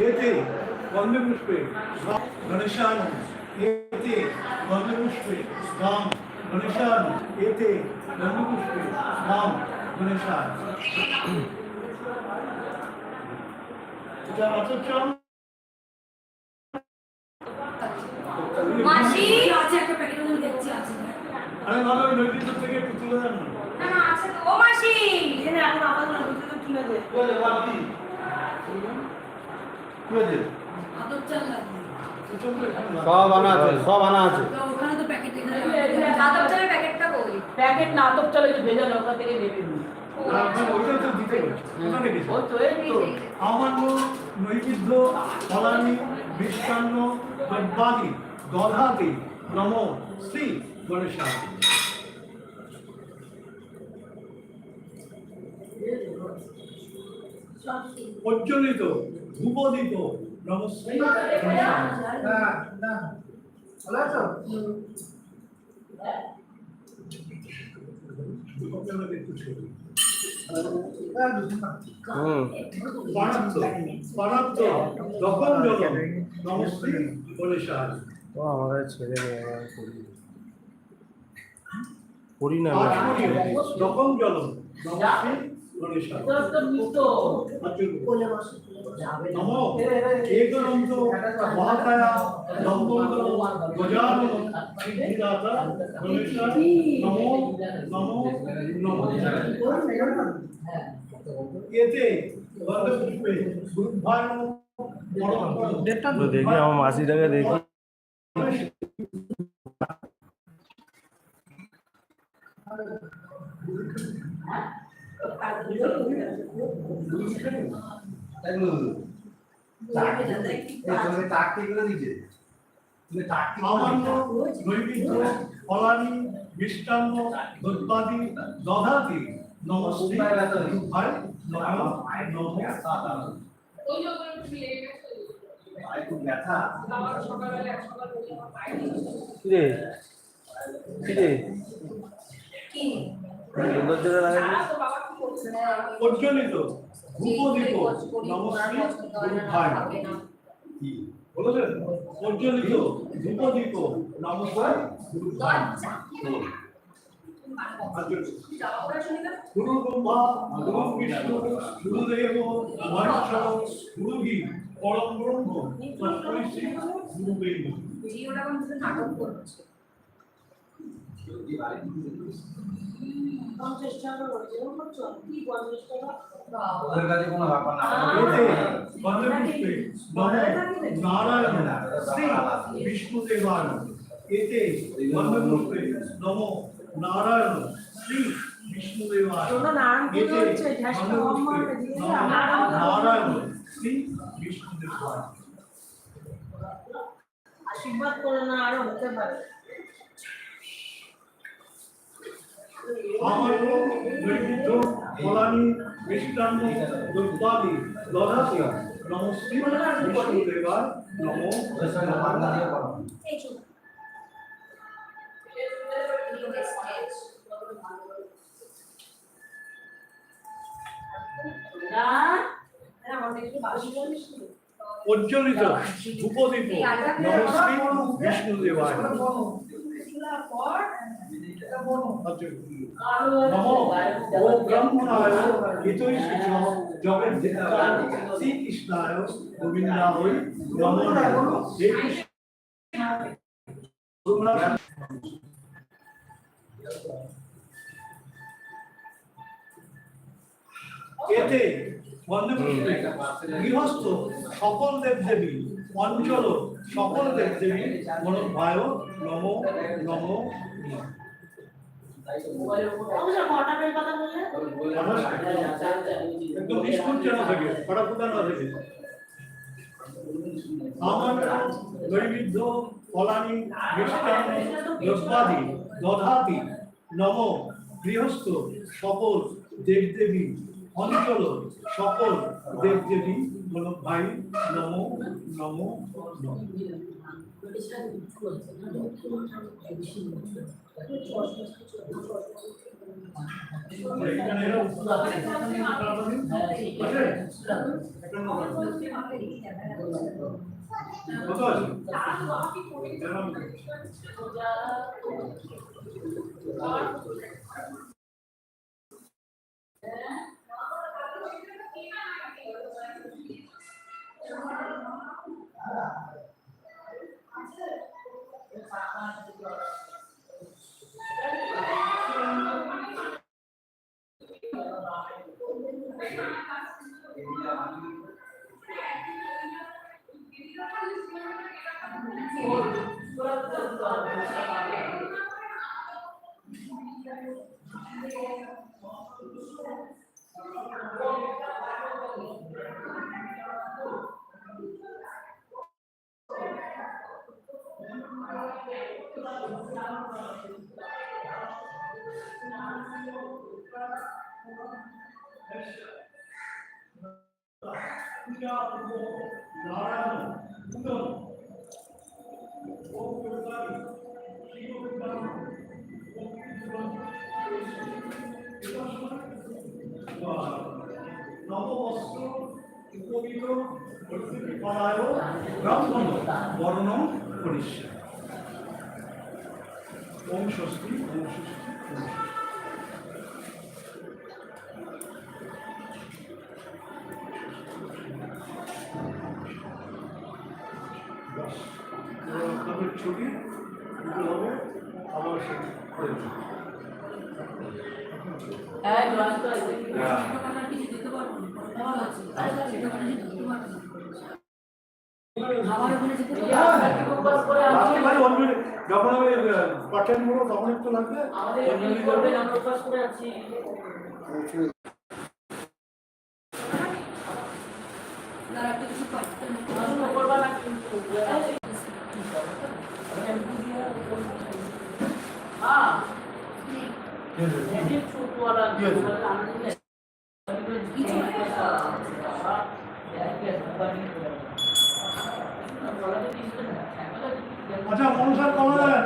एते वन्दपुष्पे गणेशानं एते वन्दपुष्पे राम गणेशानं एते वन्दपुष्पे राम गणेशान এটা অচল মাসি আছে একটা প্যাকেট আমি দেখছি আছে আরে বাবা ওই নৈতিক থেকে একটু তুলে দেন না না না আছে তো ও মাসি এখানে এখন আমার নদীতে তো তুলে দে তুলে দে বাকি লাগবে সব আনা আছে সব আনা আছে। ওখানে তো প্যাকেট এখানে চালের প্যাকেটটা কই? প্যাকেট না তো চলে একটু ভেজা লঙ্কা থেকে নেবে। ওইটা তো দিতে বলছি ওখানে গেছি ওই তো এই তো। আমান্য নৈবেদ্য ফলানি মিষ্টান্ন দ্রব্যাদি দধাতি নম শ্রী গণেশায়। প্রজ্বলিত ধূপদীপ নম শ্রী গণেশায় আপনাদের একটু ছবি। হুম পারাত্ম পারাত্ম দখন জলম নম শ্রী গণেশায় ও আমাদের ছেলে করি না দখন জলম নম শ্রী গণেশায় তোর তো মিতো নম একদন্ত মহাকায়া দম্পন্ত গজানন সিদ্ধিদাতা গণেশায় নমো নমো নমো এতে বন্দপুষ্পে গুরুভায় পরম তো দেখি আমার মাসিটাকে দেখি সামান্য নৈবেদ্য ফলানি মিষ্টান্ন দ্রব্যাদি দধাতি নমস্তে তুমি কিরে কিরে কি সুন্দর জায়গা লাগাইছিস তো বাবা কি? ধূপদীপ নমস্কার গুরু ব্রহ্মা গুরু বিষ্ণু গুরুদেব মহেশ্বর গুরুগি পরম ব্রহ্ম গুরু নাটক করছে। করছ কি পঞ্চাশ টাকা ওদের কাছে কোনো ব্যাপার না নারায়ণ শ্রী বিষ্ণুদেবায় এতে বন্দপুষ্পে নম নারায়ণ শ্রী বিষ্ণুদেবায় শোনো নারায়ণ শ্রী বিষ্ণুদেবায় আশীর্বাদ করে না আরও হতে পারে আমার নৈবেদ্য ফলানি মিষ্টান্ন দুর্বাদি দধাতি নমস্তে বিষ্ণুদেবায় নমো না আমার একটু বাসি? প্রজ্বলিত ধূপদীপ নমস্তে ব্রহ্মণায় শ্রীকৃষ্ণায় গোবিন্দায় হে কৃষ্ণ এতে গৃহস্থ সকল দেব দেবী অঞ্চল সকল দেব দেবী মনোভায় নম নম একদম থাকে না থাকে। আমার নৈবেদ্য ফলানি মিষ্টান্ন দ্রব্যাদি দধাতি নম গৃহস্থ সকল দেবদেবী অঞ্চল সকল দেবদেবী বল ভাই নম নম আছে? sa উপবিত পরিস্থিতি বর্ণ করিষ্য ওম স্বস্তি ওম স্বস্তি ওম স্বস্তি বাস এবার আপনাদের ছবি দুটো হবে আবার সে করে দেবো। হ্যাঁ গ্লাস তো আছে হ্যাঁ। আমার ওখানে যেতে করে আমি রাত্রি মানে one minute, যখন আমি পাঠান করব তখন একটু লাগবে? আমাদের one minute করবে লাগবে। আমরা উপবাস করে আছি আসুন করবা না কিন্তু হ্যাঁ এই ছোট ওয়ালা Yes. আচ্ছা অনুসার কমা দেন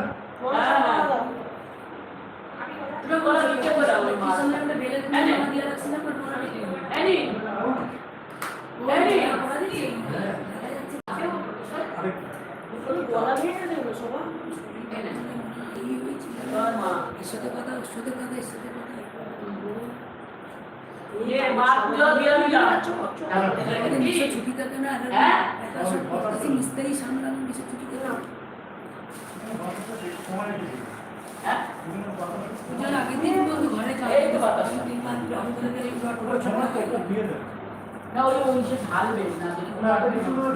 আরে মিস্ত্রি সামলানো বেশি ছুটি দেবে সময় দিবি। বিভিন্ন কথা পুজোর আগের দিন বলতো ঘরে এই তো বাতাস। তিন পাঁচ গ্রাম করে দিয়ে এগুলো ওটা সময় তো একটা দিয়ে দেন না ওই অংশে ঢালবেন না না একটা কিছু করে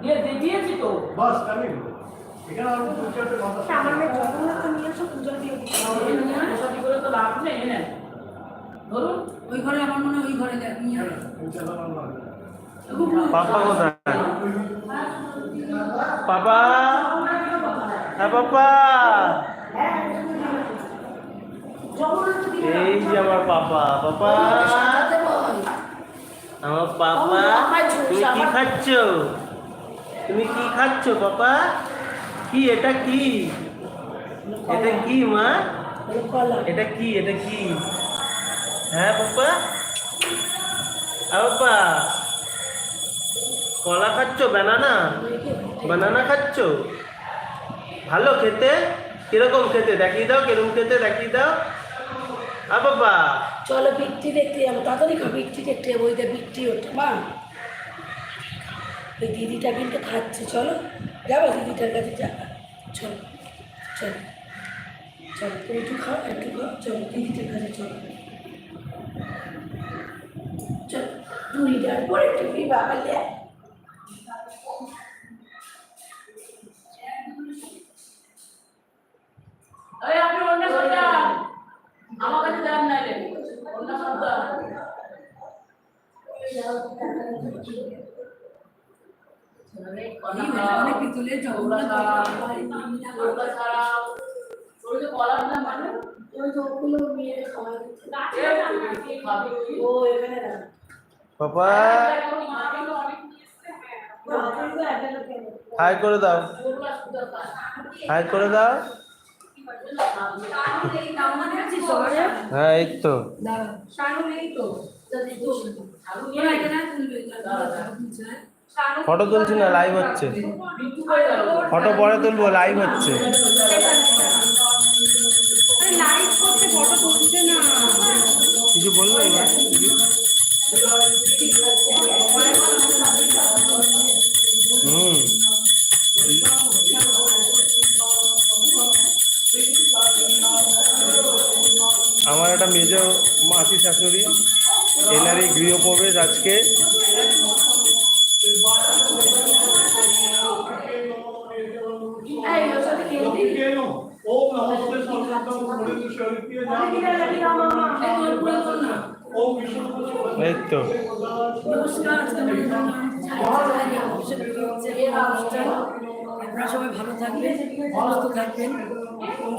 দিয়ে দিয়েছি তো। বাস তাহলেই এখানে আর দু চারটে কথা ওষুধি করে তো লাভ নেই এনে। ধরুন। ওই ঘরে আমার মনে ওই ঘরে দেখ নিয়ে পাপা কোথায়? পাপা? হ্যাঁ পাপা। এই যে আমার পাপা পাপা। আমার পাপা তুমি কি খাচ্ছ? তুমি কি খাচ্ছ পাপা? কি এটা কি? এটা কি মা? এটা কি এটা কি? হ্যাঁ পাপা? হ্যাঁ পাপা কলা খাচ্ছ বানানা? বানানা খাচ্ছ? ভালো খেতে? কীরকম খেতে? দেখিয়ে দাও কীরকম খেতে? দেখিয়ে দাও। আ বাবা চলো বিক্রি দেখতে যাব। তাড়াতাড়ি খা বিক্রি দেখতে যাব ওইটা বিক্রি হচ্ছে মা, ওই দিদিটা কিন্তু খাচ্ছে, চলো। যাব দিদিটার কাছে যাবা চলো চলো চলো, তুমি একটু খাও একটু খাও, চলো, দিদিটার কাছে চলো। চলো পরে টুপি বাবালে এই, আপনি অন্য সরকার আমার কাছে দেন নাইলে অন্য সরকার এই অনেক পিতলের জগন্নাথ ওগুলা ছাড়াও ওই যে কলা না মানে? ওই তো ওগুলো মেয়ের খাওয়া দিচ্ছে। এই কি? খাবে ও এখানে না। পাপা। হাই করে দাও। হাই করে দাও। হ্যাঁ এই তো। ফটো তুলছি না লাইভ হচ্ছে। ফটো পরে তুলবো লাইভ হচ্ছে। কিছু এবার? হুম। মেজ মাসি শাশুড়ি এনারই গৃহপ্রবেশ আজকে। আপনারা সবাই ভালো থাকবেন সুস্থ থাকবেন।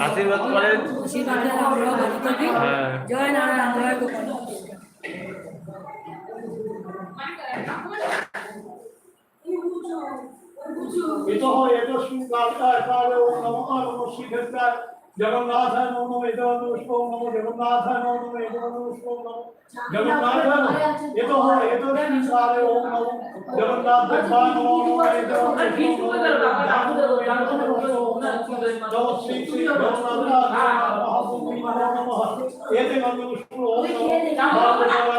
আশীর্বাদ করেন। জয় নারায়ণ জয় গোপাল ইতঃ এত সুখ কাল কাল নমঃ নমঃ শিবের जगन्नाथ नमो नमो एतवद पुष्पो नमो जगन्नाथ नमो नमो एतवद पुष्पो नमो जगन्नाथ एतो हो एतो निसारे ओम नमो जगन्नाथ भगवान नमो नमो एतवद पुष्पो नमो श्री श्री जगन्नाथ महापुरुष नमो नमः एते नमो पुष्पो ओम नमो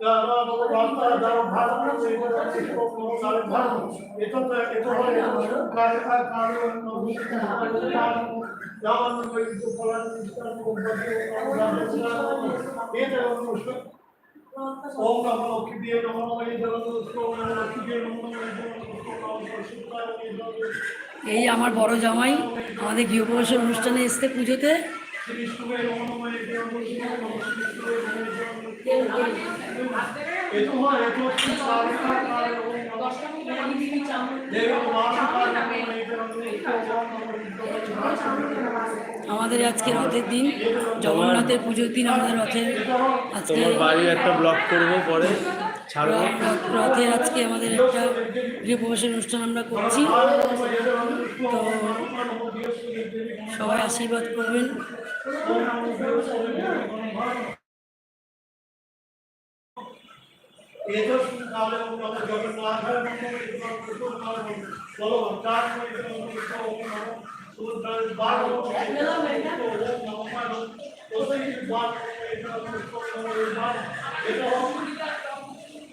నమో దారభాన ఎతత ఎతత కార్య కార్య నమో యావన్ వైద్య ఫలాన నిష్కారం ఏది మనుష్యో ఓం నమో లక్ష్మీ నమో నమ ఏది మనుష్యో నమో లక్ష్మీ నమో నమ ఏది మనుష్యో నమో శుక్రాయ এই আমার বড় জামাই আমাদের গৃহপ্রবেশের অনুষ্ঠানে এসছে পুজোতে আমাদের আজকে রথের দিন, জগন্নাথের পুজোর দিন আমাদের রথের তোমার বাড়ির একটা ব্লগ করব পরে। রথ- আজকে আমাদের একটা গৃহপ্রবেশের অনুষ্ঠান আমরা করছি। তো সবাই আশীর্বাদ করবেন।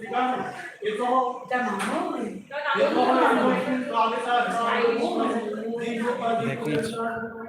Di ba? Ito ko. Damamon. Ito. Ito ko. Ito ko. Ito ko. Ito ko. Ito ko. Ito ko. Ito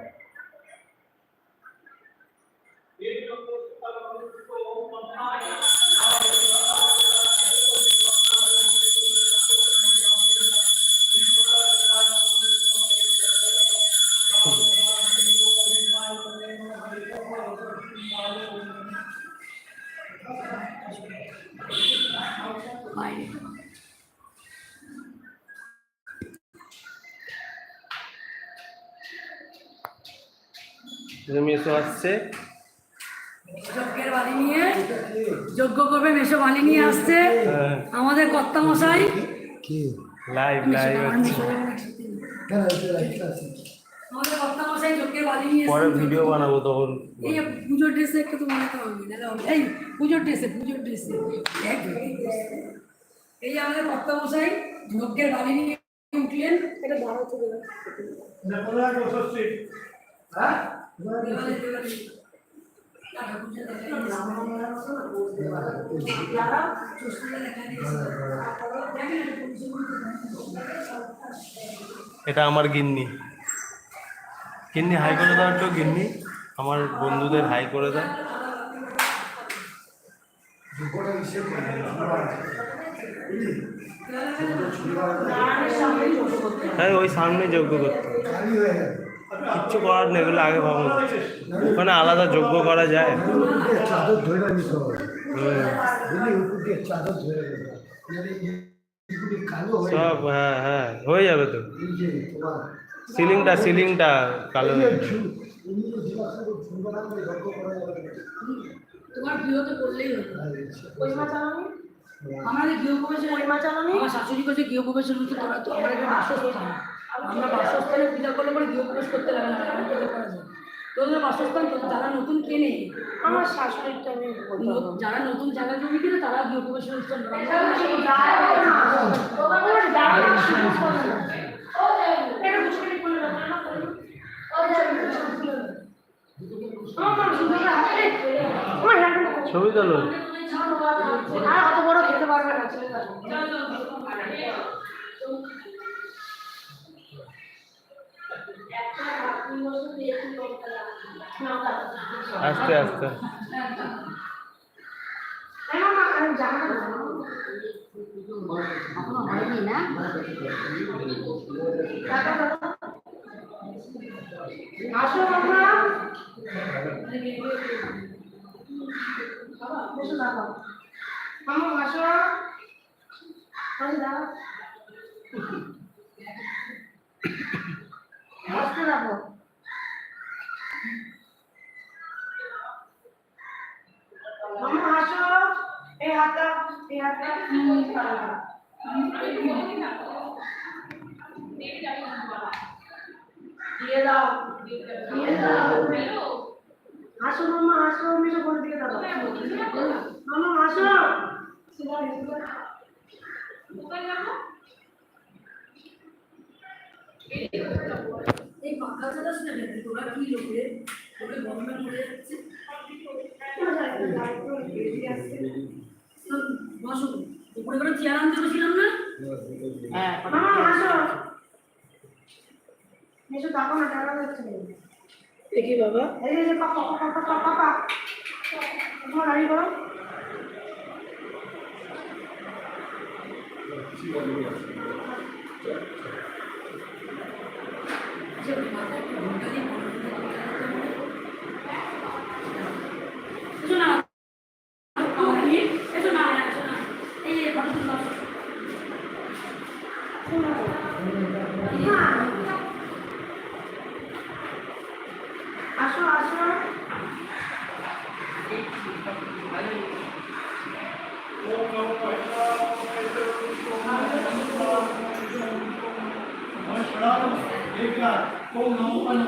বানাবো তখন। এই পুজোর ড্রেসে একটু তো বানাতে হবে না। এই পুজোর ড্রেসে পুজোর ড্রেসে এই আমাদের কর্তা মশাই যজ্ঞের বালি নিয়ে উঠলেন। এটা হ্যাঁ? এটা আমার গিন্নি। গিন্নি হাই করে দাও একটু গিন্নি। আমার বন্ধুদের হাই করে দাও। হ্যাঁ ওই সামনে যোগ্য করতে। কিচ্ছু করার নেই এগুলো আগে ভাবো। ওখানে আলাদা যোগ্য করা যায়। চাদর ধরে নিতে হবে চাদর ধরে হয়ে সব হ্যাঁ হ্যাঁ হয়ে যাবে তো। সিলিংটা সিলিংটা কালো তোমার গৃহতে করলেই আর ওই আমাদের গৃহপ্রবেশের ওই মা চালানি? আমার শাশুড়ি কাছে গৃহপ্রবেশের হচ্ছে তোরা তো আমার একটা বাসস্থান। আমরা বাসস্থানে পূজা করলে পরে গৃহপ্রবেশ করতে লাগে না তোদের বাসস্থান তো যারা নতুন কেনে আমার শাশুড়িটা আমি যারা নতুন জায়গা জমি কিনে তারা গৃহপ্রবেশের অনুষ্ঠান ছবি তোলো। আর অত বড় খেতে পারবে না ছেলেটা আস্তে আস্তে। এখনও হয়নি না? আসো আমরা বসে দাঁড়াও মামা আসো দাঁড়াও বসতে যাব মামা আসো এই হাতটা এই হাতটা। দিয়ে দাও। দিয়ে দাও। আসো মামা আসো মিশো করে দিয়ে দাও। মামা আসো। এই পাখা চালাস না কেন? তোরা কি লোকে তোকে গরমে মরে যাচ্ছে বসো উপরে করে চেয়ার আনতে বসিলাম না হ্যাঁ আসো দেখো না টাকা যাচ্ছে দেখি বাবা। এই যে পাপা পাপা পাপা তোমার করো এসো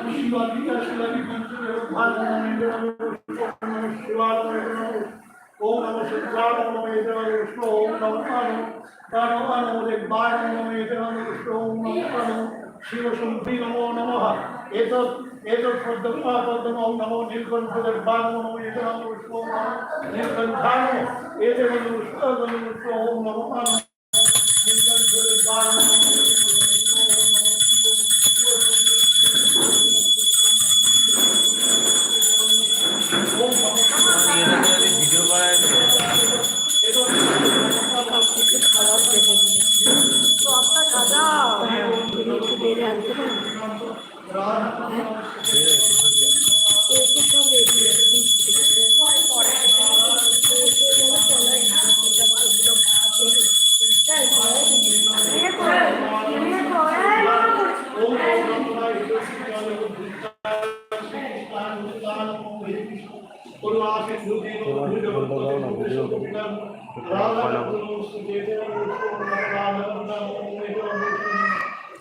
नमः शिवाय अश्वलि पंचदेवपाल नमेन्द्र नमः शिवाय नमः ओम नमः शिवाय नमः नमः विष्णु ओम नमः नमः दानव नमः ओम नमः नमः शिव नमो नमः एतत् नमो नीलकण्ठदर्भागो नमो एतनां विष्णो नमः नीलकण्ठानो एतनां विष्णो नमो नमः नीलकण्ठदर्भागो नमो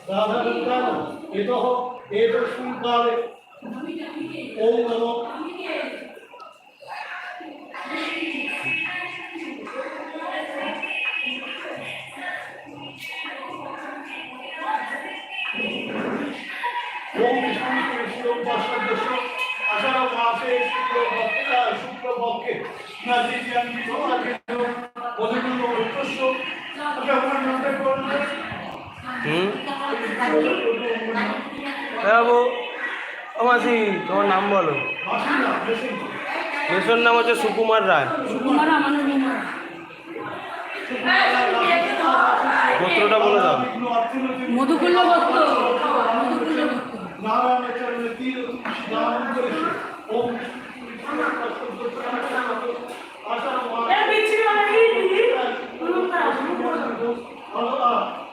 राधा সব রেডি রাধাকান্ত এত এত সুকালে ওম নমো ওম বিষ্ণু কৃষ্ণ বর্ষদশ আষাঢ় মাসে শুক্ল শুক্ল পক্ষে নাজি আমি আমার নামে করলে হুম? হ্যাঁ বাবু ও মাসি তোমার নাম বলো। মাসিনা নাম হচ্ছে সুকুমার রায়। মানে গোত্রটা বলে দাও। মধুকুল্ল ভক্ত মধুকুল্ল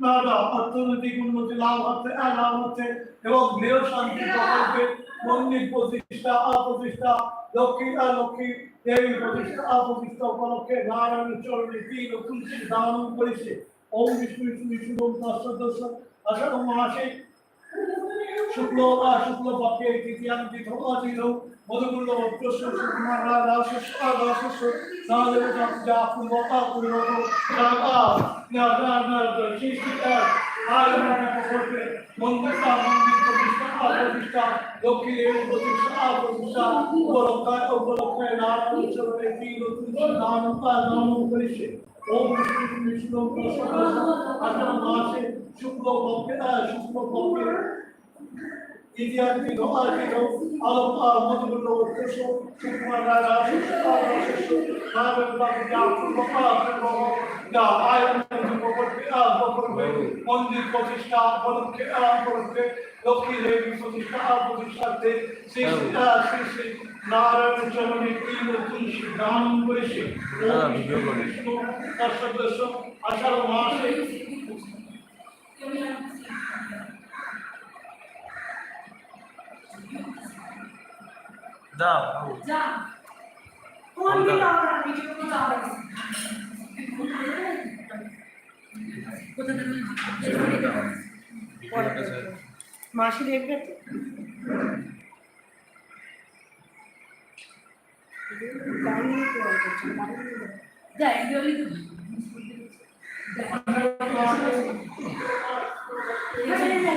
মানে অর্থনৈতিক উন্নতি লাভ হচ্ছে লাভ হচ্ছে এবং গৃহ শান্তি প্রকল্পে মন্দির প্রতিষ্ঠা অপ্রতিষ্ঠা লক্ষ্মী আর লক্ষ্মী দেবী প্রতিষ্ঠা অপ্রতিষ্ঠা উপলক্ষে নারায়ণ চরণে তিন তুলসী দান করেছে ওম বিষ্ণু বিষ্ণু মাসে শুক্ল বা শুক্ল পক্ষে তৃতীয়ান্তি অতীত মধুকুল্ল অত্যস্য সুকুমার সাদেব যা পূর্ব না না সৃষ্টিকা আলমনা প্রকল্পে মন্দিরটা মন্দির প্রতিষ্ঠা অপ্রতিষ্ঠা লক্ষ্মী দেবী প্রতিষ্ঠা উপলক্ষে উপলক্ষে পক্ষে ইতিহাসবিদ আর্থিক আলোকা মধুগুলো উৎকর্ষ সুকুমার রাজা শিষ্য নারায়ণ বাবু যা যা আয়ন মন্দির প্রতিষ্ঠা উপলক্ষে উপলক্ষে লক্ষ্মী দেবী প্রতিষ্ঠা প্রতিষ্ঠাতে শ্রী শ্রী শ্রী নারায়ণ চরণে তিন তুলসী দান করেছে হ্যাঁ, ভিডিও করে। বিষ্ণু তার সদস্য আষাঢ় মাসে দাও। যা। কোন দিন আমরা ভিডিও করতে হবে মাসি দেখবে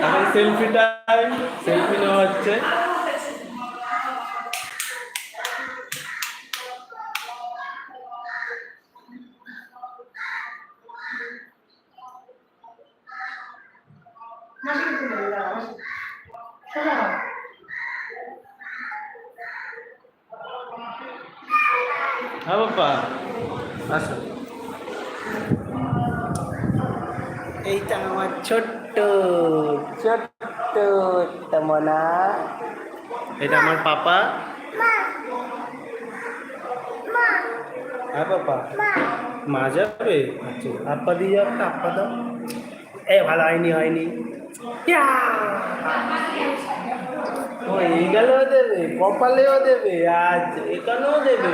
তো সেলফি টাইম সেলফি নেওয়া হচ্ছে মাসি কিন্তু বলে দাও মাসি সোজা হও। বাপ্পা আসো এইটা আমার ছোট্ট ছোট্ট তমনা এটা আমার পাপা হ্যাঁ পাপা মা যাবে আচ্ছা আপা দিয়ে যাবে আপা দাও এ ভালো হয়নি হয়নি ও এই গেলেও দেবে কপালেও দেবে আজ এখানেও দেবে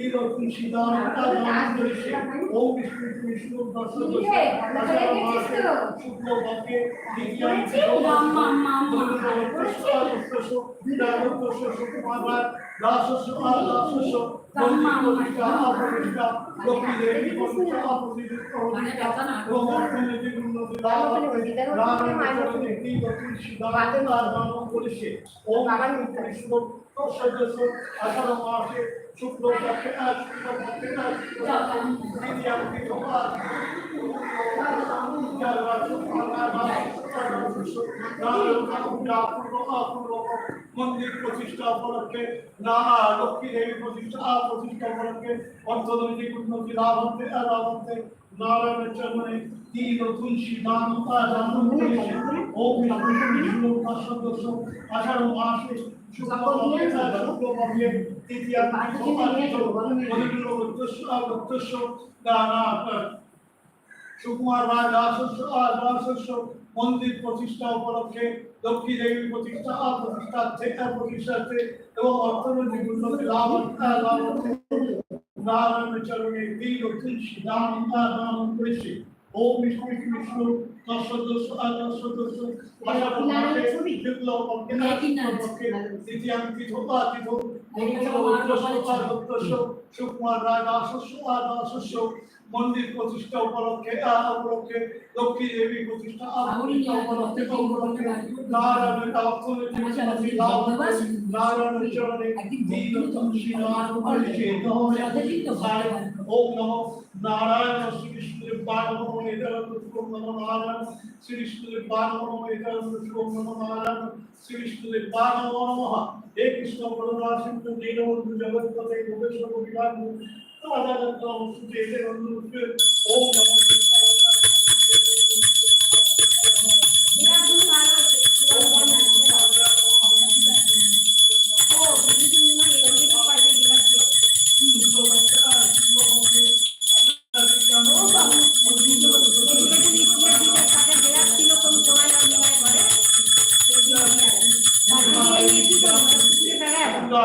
তো আইন না তো তিন তুলসী দান দান করেছে ওম বিষ্ণু বিষ্ণু দর্শন কিরে, আমরা চলে গেছিস তো? শুক্ল পক্ষে দ্বিতীয় মাম্মা মাম্মা মানে কথা না আষাঢ় মাসে শুক্ল পক্ষে শুক্ল পক্ষে দ্বিতীয় মন্দির প্রতিষ্ঠা উপলক্ষে না লক্ষ্মী দেবী প্রতিষ্ঠা প্রতিষ্ঠা উপলক্ষে অর্থনৈতিক উন্নতি লাভ হতে লাভ হতে নারায়ণের চরণে তিল তুলসী দান সুকুমার রায় রাজস্ব মন্দির প্রতিষ্ঠা উপলক্ষে লক্ষ্মী দেবী প্রতিষ্ঠা আর প্রতিষ্ঠার্থে প্রতিষ্ঠার্থে এবং অর্থনৈতিক উন্নতি লাভ নারায়ণ চরণে দুই লক্ষ্মী রাম করেছে ওম বিষ্ণু বিষ্ণু সুকুমার রায় রাজস্ব রাজস্ব। মন্দির প্রতিষ্ঠা উপলক্ষে উপলক্ষে লক্ষ্মী দেবী প্রতিষ্ঠা প্রতিষ্ঠা উপলক্ষে উপলক্ষে নারায়ণের অর্থনৈতিক উন্নতি লাভ নারায়ণের চরণে দীন তুলসী নাম ওম নমঃ নারায়ণ শ্রী নারায়ণ। নারায়ণ। নমঃ হে কৃষ্ণ বলরাম সিন্ধু Nilbandhu জগৎপতে Gopeshwar bu kadar da bağımsız devlet ömrümüzü olmaması का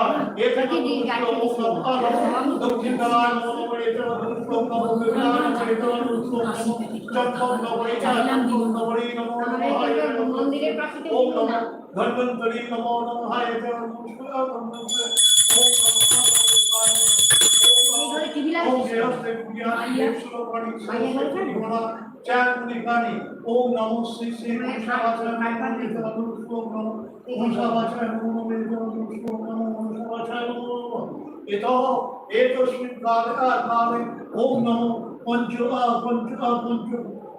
नमो नमः मंदिरे प्राकृतिक ओम नमः। धन्वंतरी ওম নমো শ্রী শ্রী মনসাবাচনায় এত এত শ্রী রাধা ভাবে ওম নমো পঞ্চ পঞ্চ পঞ্চ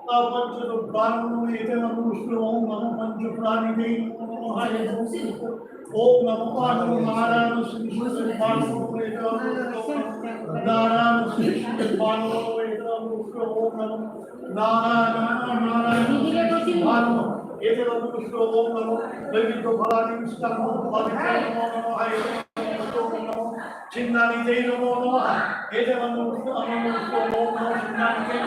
पंचरुद्रान्विते नमो विष्णुओं नमो पंचप्राणिदे नमो महाय ओम नमो पाणो नारायण श्री श्री पाणो नारायण श्री श्री पाणो ओम नमो नारायण नारायण पाणो एते नमो विष्णु ओम नमो दैवितो फलानि विष्णु पवित्र नमो महाय चिन्नानि जय नमो नमः एते नमो विष्णु नमो विष्णु ओम नमो चिन्नानि जय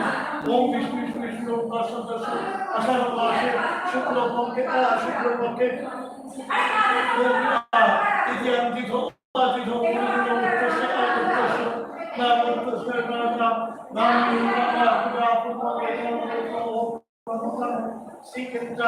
ओम विष्णु কিন্তু অষ্টাদশে আষাঢ় মাসে শুক্লপক্ষে শুক্লপক্ষে ইতিহাস দিত দিত শ্রীক্ষেত্র